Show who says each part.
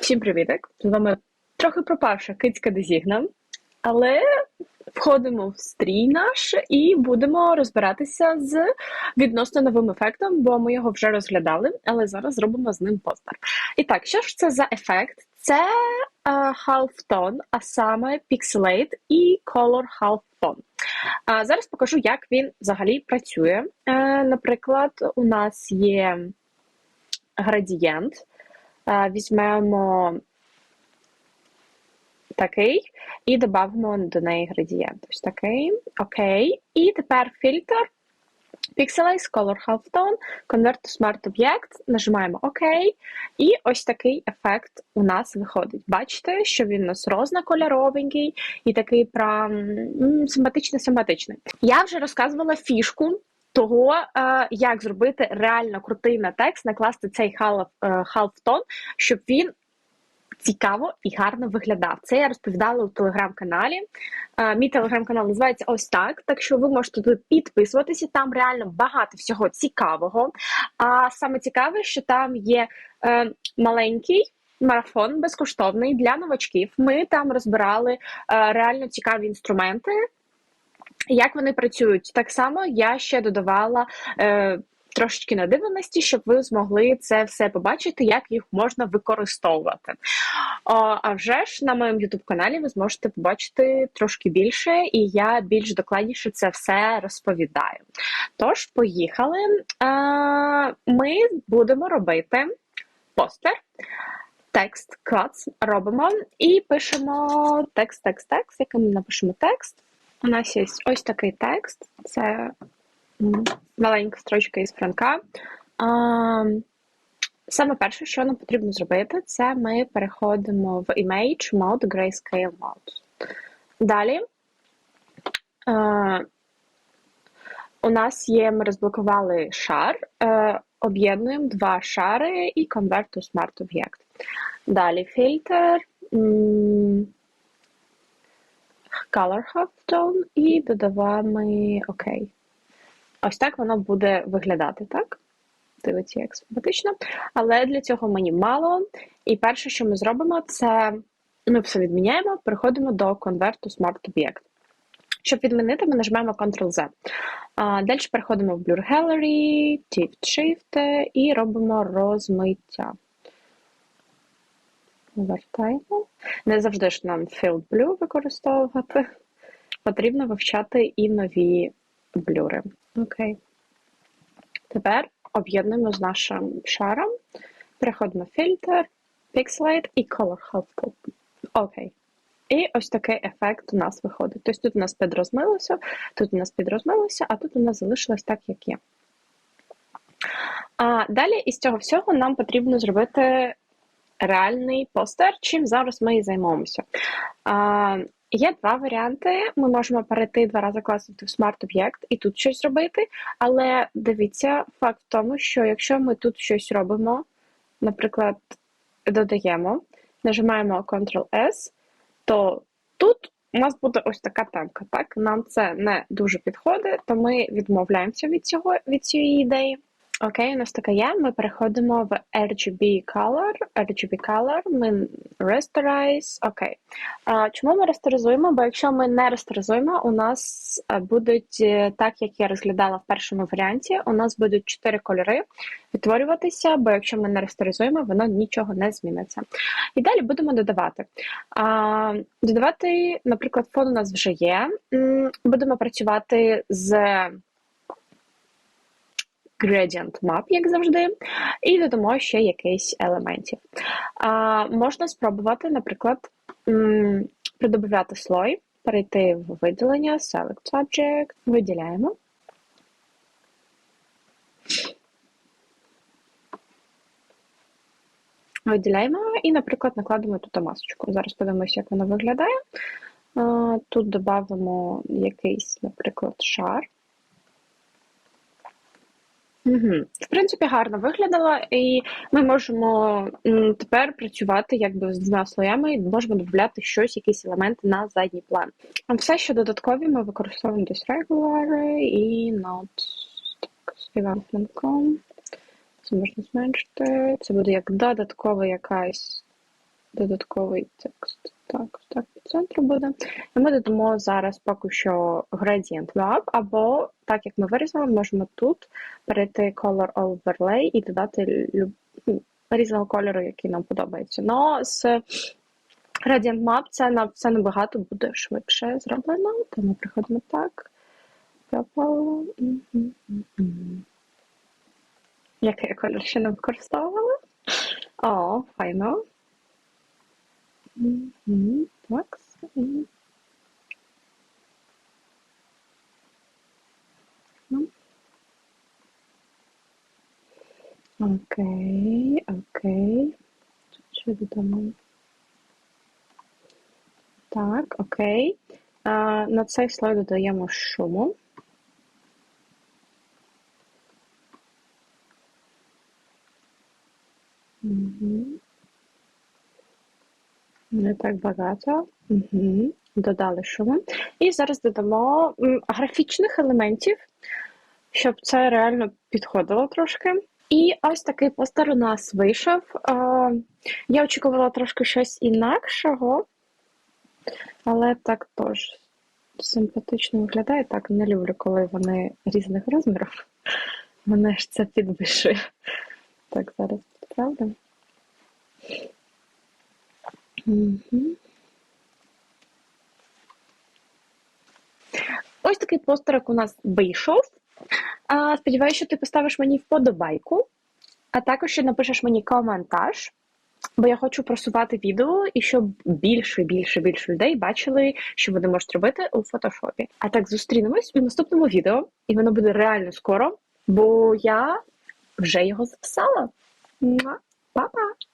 Speaker 1: Всім привітик! З вами трохи пропавша кицька Дезігна, але входимо в стрій наш і будемо розбиратися з відносно новим ефектом, бо ми його вже розглядали, але зараз зробимо з ним постер. І так, що ж це за ефект? Це е, Half Tone, а саме Pixelate і Color Half Tone. А зараз покажу, як він взагалі працює. Е, наприклад, у нас є градієнт. Візьмемо такий і додамо до неї градієнт. Ось такий. Окей. І тепер фільтр. Pixelize, Color Halftone, Convert to Smart Object, нажимаємо ОК, і ось такий ефект у нас виходить. Бачите, що він у нас рознокольоровенький і такий прям симпатичний-симпатичний. Я вже розказувала фішку того, е, як зробити реально крутий на текст, накласти цей half, е, щоб він цікаво і гарно виглядав. Це я розповідала у телеграм-каналі. Е, Мій телеграм-канал називається ось так. Так що ви можете тут підписуватися. Там реально багато всього цікавого. А саме цікаве, що там є е, маленький. Марафон безкоштовний для новачків. Ми там розбирали е, реально цікаві інструменти, як вони працюють. Так само я ще додавала е, трошечки надивленості, щоб ви змогли це все побачити, як їх можна використовувати. А вже ж на моєму youtube каналі ви зможете побачити трошки більше, і я більш докладніше це все розповідаю. Тож, поїхали. Е, ми будемо робити постер. Текст клац робимо і пишемо текст, текст, текст, який ми напишемо текст. У нас є ось такий текст. Це маленька строчка із франка. Саме перше, що нам потрібно зробити, це ми переходимо в Image Mode, Grayscale Mode. Далі у нас є, ми розблокували шар, е, об'єднуємо два шари і to Smart Object. Далі фільтр. Color Half Tone і додаваємо ОК. Ось так воно буде виглядати, так? Дивиться, як симпатично. Але для цього мені мало. І перше, що ми зробимо, це ми все відміняємо, переходимо до to Smart Object. Щоб відмінити, ми нажмемо Ctrl-Z. Далі переходимо в Blur Gallery, Shift Shift і робимо розмиття. Вертаємо. Не завжди ж нам Field Blue використовувати. Потрібно вивчати і нові блюри. Окей. Тепер об'єднуємо з нашим шаром. Переходимо в фільтр, Pixelate і Color Top. Окей. І ось такий ефект у нас виходить. Тобто тут у нас підрозмилося, тут у нас підрозмилося, а тут у нас залишилось так, як є. А Далі із цього всього нам потрібно зробити реальний постер, чим зараз ми і займемося. А, Є два варіанти. Ми можемо перейти два рази класнути в смарт-об'єкт і тут щось робити. Але дивіться, факт в тому, що якщо ми тут щось робимо, наприклад, додаємо, нажимаємо Ctrl-S, то тут у нас буде ось така темка. Так? Нам це не дуже підходить, то ми відмовляємося від цього, від цієї ідеї. Окей, у нас така є. Ми переходимо в RGB Color. RGB Color, ми Rasterize. Окей. Чому ми растеризуємо? Бо якщо ми не растеризуємо, у нас е, будуть, е, так як я розглядала в першому варіанті, у нас будуть чотири кольори відтворюватися, бо якщо ми не растеризуємо, воно нічого не зміниться. І далі будемо додавати. Додавати, наприклад, фон у нас вже є. Будемо працювати з gradient map, як завжди, і додамо ще якийсь елементів. А, Можна спробувати, наприклад, придобавляти слой, перейти в виділення, Select Subject, виділяємо. Виділяємо і, наприклад, накладемо тут масочку. Зараз подивимося, як вона виглядає. Тут додамо якийсь, наприклад, шар. Угу. В принципі, гарно виглядала, і ми можемо тепер працювати якби з двома слоями і можемо додати щось, якісь елементи на задній план. Все, що додаткові, ми використовуємо десь regular і not development.com. Це можна зменшити. Це буде як додаткова якась додатковий текст. Центру буде. І ми додамо зараз поки що gradient map, або, так як ми вирізали, можемо тут перейти Color Overlay і додати ну, різного кольору, який нам подобається. Но з Gradient Map це, на, це набагато буде швидше зроблено. То ми приходимо так. Який я колір ще не використовувала? О, файно. Мгм, Так. і- Ну. Окей, окей. Тут ще. Так, окей. А, на цей слой додаємо шуму. Угу. Не так багато. Угу. Додали шуму. І зараз додамо графічних елементів, щоб це реально підходило трошки. І ось такий постер у нас вийшов. Я очікувала трошки щось інакшого, але так теж симпатично виглядає. Так, не люблю, коли вони різних розмірів. Мене ж це підвищує. Так, зараз підправлю. Ось такий постерик у нас вийшов. Сподіваюся, що ти поставиш мені вподобайку, а також ще напишеш мені коментар, бо я хочу просувати відео і щоб більше, більше, більше людей бачили, що вони можуть робити у фотошопі. А так зустрінемось у наступному відео, і воно буде реально скоро, бо я вже його записала. Па-па!